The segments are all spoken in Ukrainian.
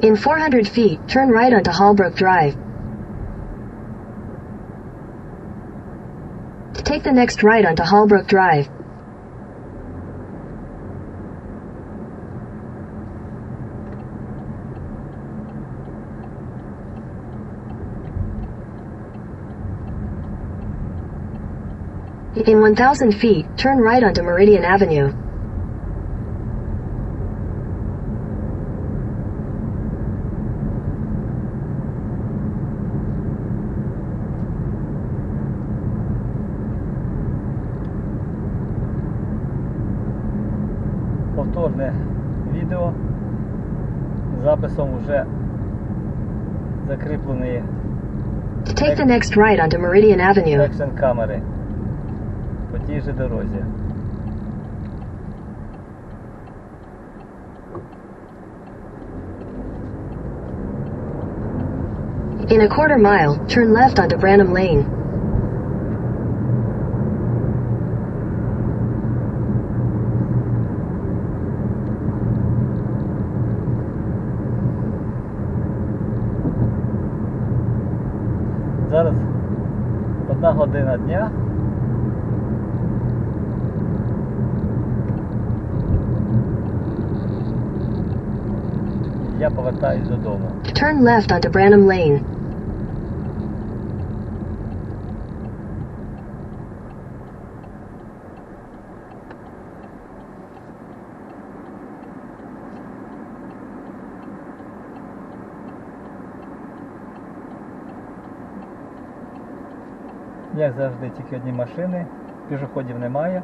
In 400 feet, turn right onto Hallbrook Drive. Take the next right onto Hallbrook Drive. In 1000 feet, turn right onto Meridian Avenue. Повторне відео з записом вже закріпленої Take the next right onto Meridian Avenue. екшн камери по тій же дорозі. In a quarter mile, turn left onto Branham Lane. Одна година дня. Я повертаюсь додому. Turn left onto Branham Lane. Як завжди, тільки одні машини, пішоходів немає.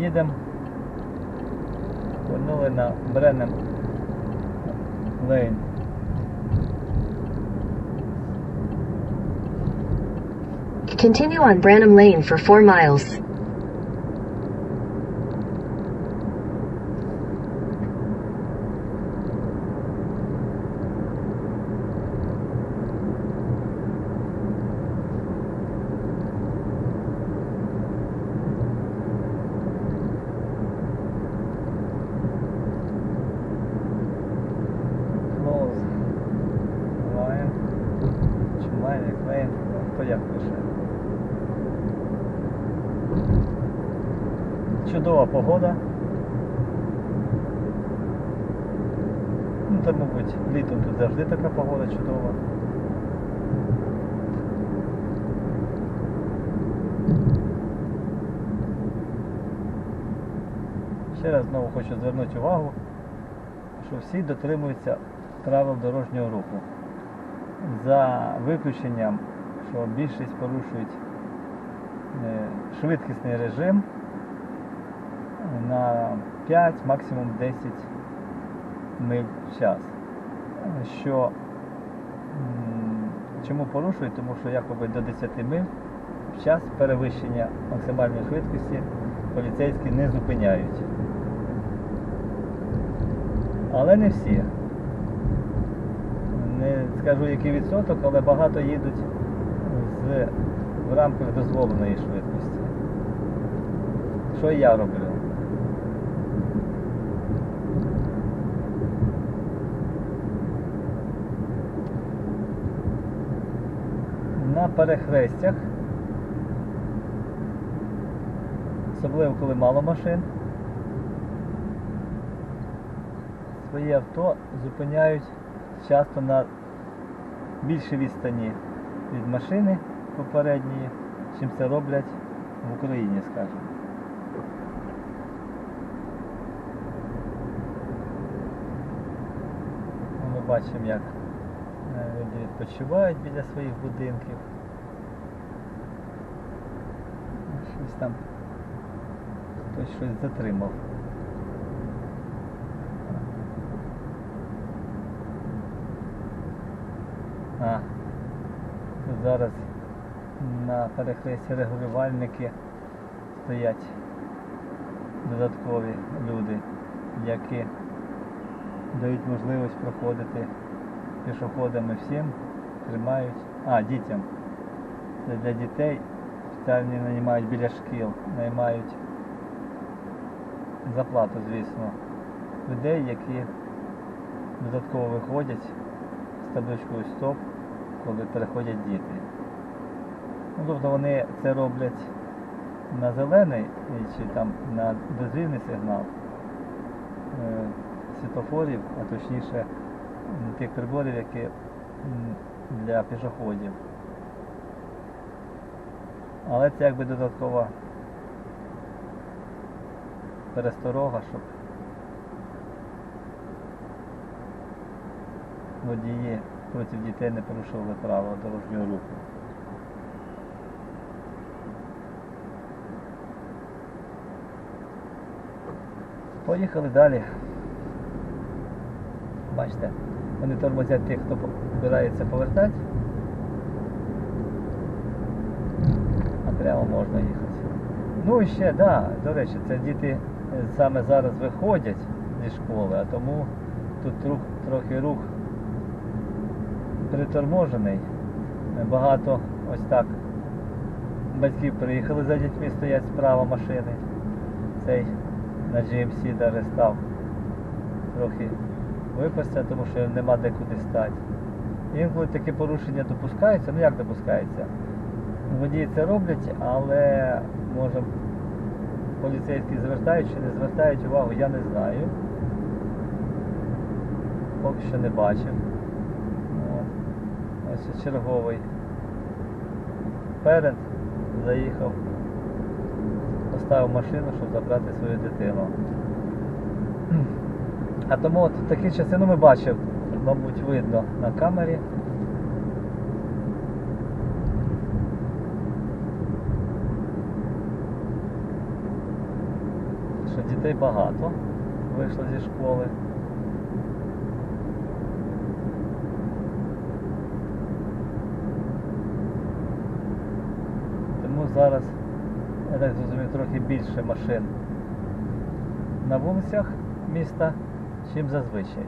Їдемо. Повернули на Бреннем Лейн. Continue on Branham Lane for 4 miles. Close line. Чи line, як lane, ну, хто як пише. Чудова погода. Ну, то, мабуть, літом тут завжди така погода чудова. Ще раз знову хочу звернути увагу, що всі дотримуються правил дорожнього руху. За виключенням, що більшість порушують е, швидкісний режим на 5, максимум 10 миль в час. Що чому порушують? Тому що якоби до 10 миль в час перевищення максимальної швидкості поліцейські не зупиняють. Але не всі. Не скажу який відсоток, але багато їдуть з, в рамках дозволеної швидкості. Що я роблю? На перехрестях, особливо коли мало машин, свої авто зупиняють часто на більшій відстані від машини попередньої, чим це роблять в Україні, скажімо. Ми бачимо, як люди відпочивають біля своїх будинків. Щось там хтось щось затримав. А, зараз на перехресті регулювальники стоять додаткові люди, які дають можливість проходити пішоходами всім, тримають, а, дітям. Це для дітей спеціальні наймають біля шкіл, наймають за плату, звісно, людей, які додатково виходять з табличкою СТОП, коли переходять діти. Ну, тобто вони це роблять на зелений і чи там на дозвільний сигнал е, світофорів, а точніше тих приборів, які для пішоходів. Але це якби додаткова пересторога, щоб водії проти дітей не порушували правила дорожнього руху. Поїхали далі. Бачите, вони тормозять тих, хто збирається повертати. А прямо можна їхати. Ну і ще, да, до речі, це діти е, саме зараз виходять зі школи, а тому тут рух, трохи рух приторможений. Багато ось так батьків приїхали за дітьми, стоять справа машини. Цей на GMC даже став трохи випасться, тому що нема де куди стати. Інколи такі порушення допускаються, ну як допускаються? Водії це роблять, але може поліцейські звертають чи не звертають увагу, я не знаю. Поки що не бачив. Ось черговий перед заїхав, поставив машину, щоб забрати свою дитину. А тому от такі часи, ну ми бачив, мабуть, видно на камері. Що дітей багато вийшло зі школи. Тому зараз, я так зрозумів, трохи більше машин на вулицях міста, чим зазвичай.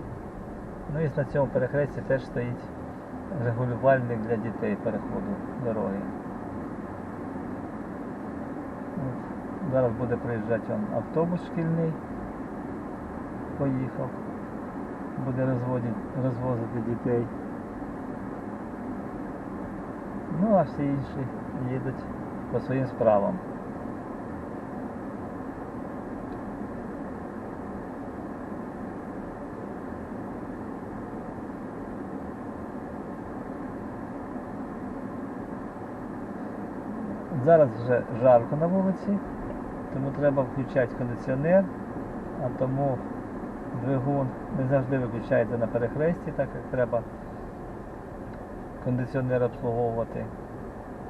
Ну і на цьому перехресті теж стоїть регулювальник для дітей переходу дороги. От. Зараз буде приїжджати он автобус шкільний. Поїхав. Буде розвозити дітей. Ну а всі інші їдуть по своїм справам. Зараз вже жарко на вулиці, тому треба включати кондиціонер, а тому двигун не завжди виключається на перехресті, так як треба кондиціонер обслуговувати.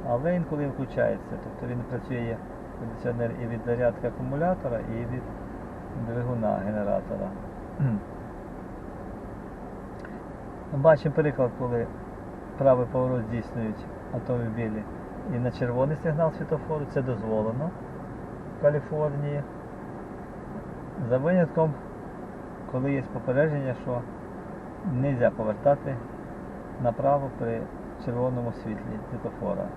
Але інколи включається. Тобто він працює кондиціонер і від зарядки акумулятора, і від двигуна генератора. Бачимо приклад, коли правий поворот здійснюють автомобілі і на червоний сигнал світофору це дозволено в Каліфорнії. За винятком, коли є попередження, що не можна повертати направо при червоному світлі світофора.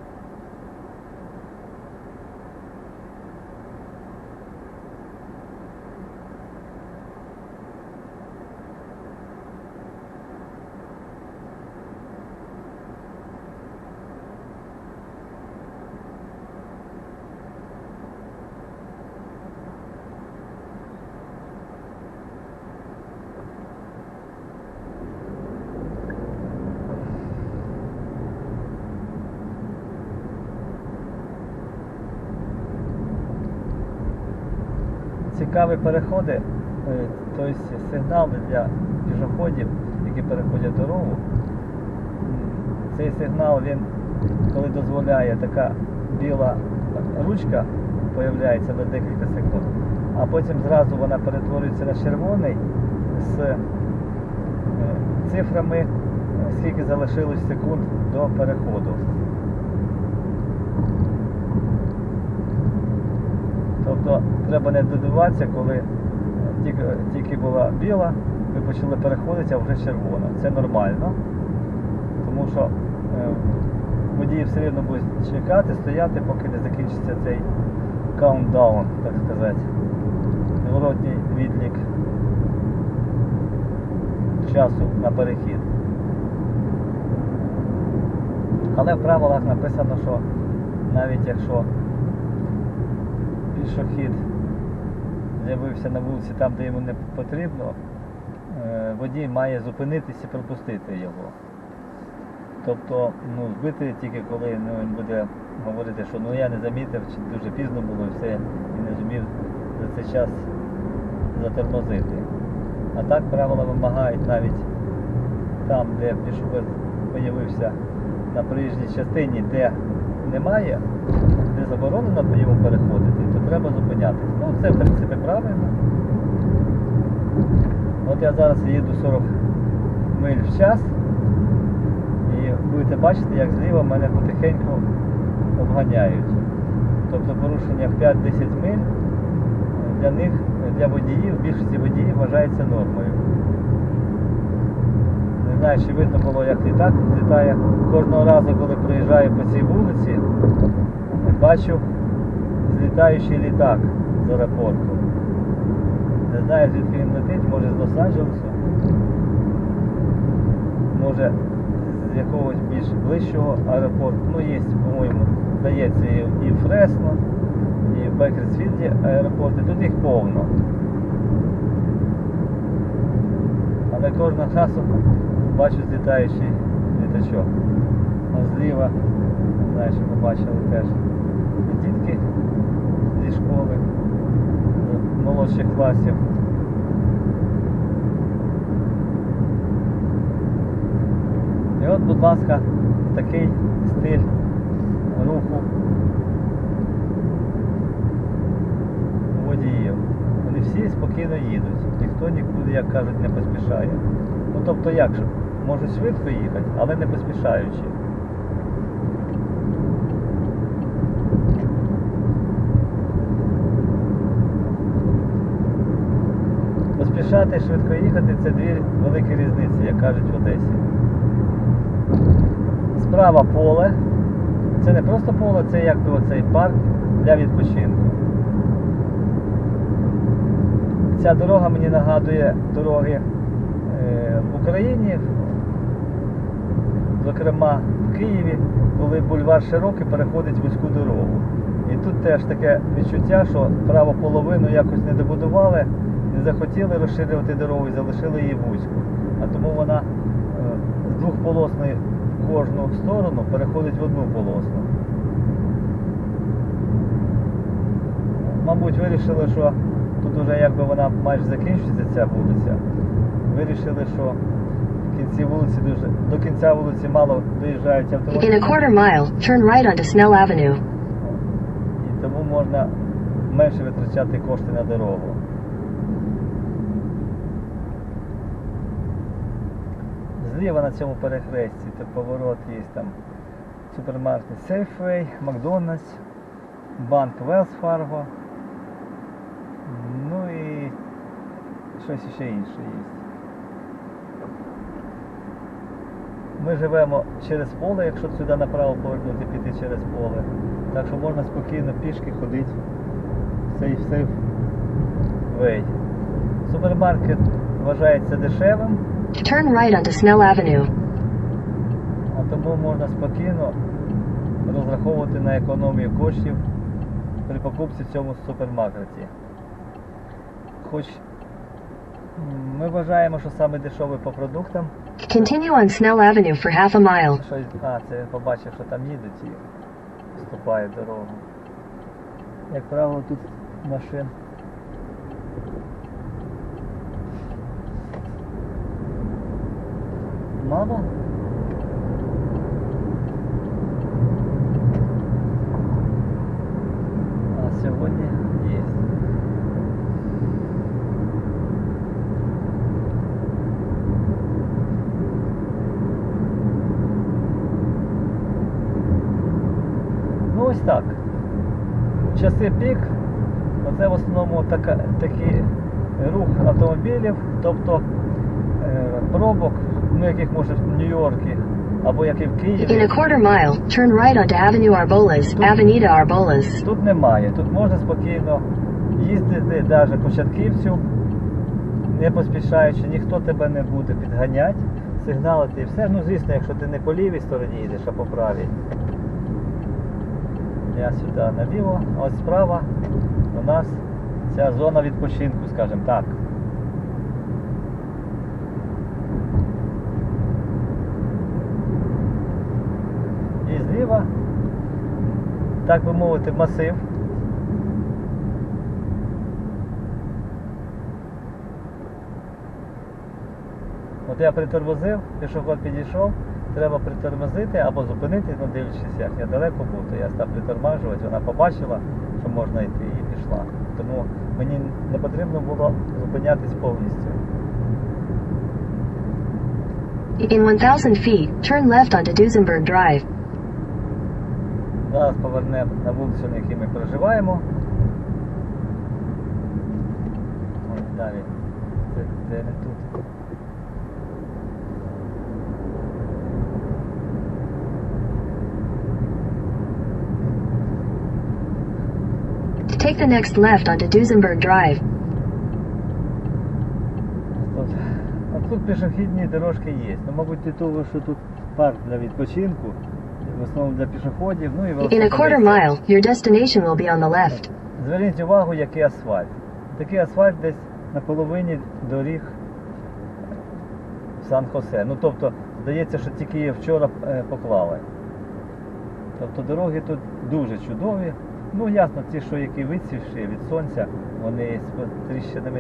Цікаві переходи, тобто сигнали для пішоходів, які переходять дорогу. Цей сигнал, він, коли дозволяє така біла ручка, появляється на декілька секунд, а потім зразу вона перетворюється на червоний з е, цифрами, скільки залишилось секунд до переходу. Тобто треба не додиватися, коли е, тільки, тільки була біла, ви почали переходити, а вже червона. Це нормально, тому що е, водії все рівно будуть чекати, стояти, поки не закінчиться цей каунтдаун, так сказати. Зворотній відлік часу на перехід. Але в правилах написано, що навіть якщо пішохід з'явився на вулиці там, де йому не потрібно, е, водій має зупинитися і пропустити його. Тобто, ну, збити тільки коли ну, він буде говорити, що ну я не замітив, чи дуже пізно було і все, і не зумів за цей час затормозити. А так правила вимагають навіть там, де пішохід з'явився на проїжджій частині, де немає, де заборонено по йому переходити, то треба зупинятися. Ну це в принципі правильно. От я зараз їду 40 миль в час і будете бачити, як зліва мене потихеньку обганяють. Тобто порушення в 5-10 миль для них, для водіїв, більшості водіїв вважається нормою. Не знаю, чи видно було, як літак літає. Кожного разу, коли проїжджаю по цій вулиці, бачу злітаючий літак з аеропорту. Не знаю, звідки він летить, може з Лос-Анджелесу, може з якогось більш ближчого аеропорту. Ну, є, по-моєму, здається, і в Фресно, і в Бекерсфілді аеропорти. Тут їх повно. Але кожного разу бачу злітаючий літачок. А зліва, не знаю, що ви бачили теж дітки зі школи молодших класів. І от, будь ласка, такий стиль руху водіїв. Вони всі спокійно їдуть. Ніхто нікуди, як кажуть, не поспішає. Ну тобто як? Можуть швидко їхати, але не поспішаючи. Поспішати швидко їхати це дві великі різниці, як кажуть в Одесі. Справа поле. Це не просто поле, це якби оцей парк для відпочинку. Ця дорога мені нагадує дороги е, в Україні, зокрема в Києві, коли бульвар широкий переходить вузьку дорогу. І тут теж таке відчуття, що праву половину якось не добудували, не захотіли розширювати дорогу і залишили її вузьку. А тому вона е, з двохполосної в кожну сторону переходить в одну полосну. Мабуть, вирішили, що тут вже якби вона майже закінчується ця вулиця. Вирішили, що в кінці вулиці дуже до кінця вулиці мало доїжджають In a автомобілі. quarter mile, turn right onto Snell Avenue. І тому можна менше витрачати кошти на дорогу. Зліва на цьому перехресті це поворот є там супермаркет Safeway, Макдональдс, банк Wells Fargo. Ну і щось ще інше є. Ми живемо через поле, якщо сюди направо повернути, піти через поле. Так що можна спокійно пішки ходити в цей сейф вей. Супермаркет вважається дешевим, Turn right onto Snell Avenue. а тому можна спокійно розраховувати на економію коштів при покупці в цьому супермаркеті. Хоч ми вважаємо, що саме дешевий по продуктам, Continue on Snell Avenue for half a mile. Щось, а, це він побачив, що там їдуть і вступає дорогу. Як правило, тут машин. Мало? А сьогодні є. Ну ось так. Часи пік, це в основному така, такий рух автомобілів, тобто е, пробок, ну яких може в Нью-Йорку або як і в In a Києві. quarter mile, turn right onto Avenue Arbolas, Avenida Arbolas. Тут немає. Тут можна спокійно їздити навіть початківцю, не поспішаючи, ніхто тебе не буде підганяти, сигналити і все. Ну, звісно, якщо ти не по лівій стороні їдеш, а по правій. Я сюди наліво, а ось справа у нас ця зона відпочинку, скажімо так. І зліва, так би мовити, масив. От я притормозив, пішоход підійшов, треба притормозити або зупинитись, ну дивлячись, як я далеко був, то я став притормажувати, вона побачила, що можна йти і пішла. Тому мені не потрібно було зупинятись повністю. In 1,000 feet, turn left onto Duesenberg Drive. Зараз повернемо на вулицю, на якій ми проживаємо. Ось далі. Це, це не тут. Take the next left onto Duesenberg Drive. Тут, пішохідні дорожки є. Ну, мабуть, того, що тут парк для відпочинку, в основному для пішоходів, ну і In a quarter mile, your destination will be on the left. Зверніть увагу, який асфальт. Такий асфальт десь на половині доріг Сан-Хосе. Ну тобто, здається, що тільки її вчора е, поклали. Тобто дороги тут дуже чудові. Ну ясно, ті, що які вицвівші від сонця, вони з тріщинами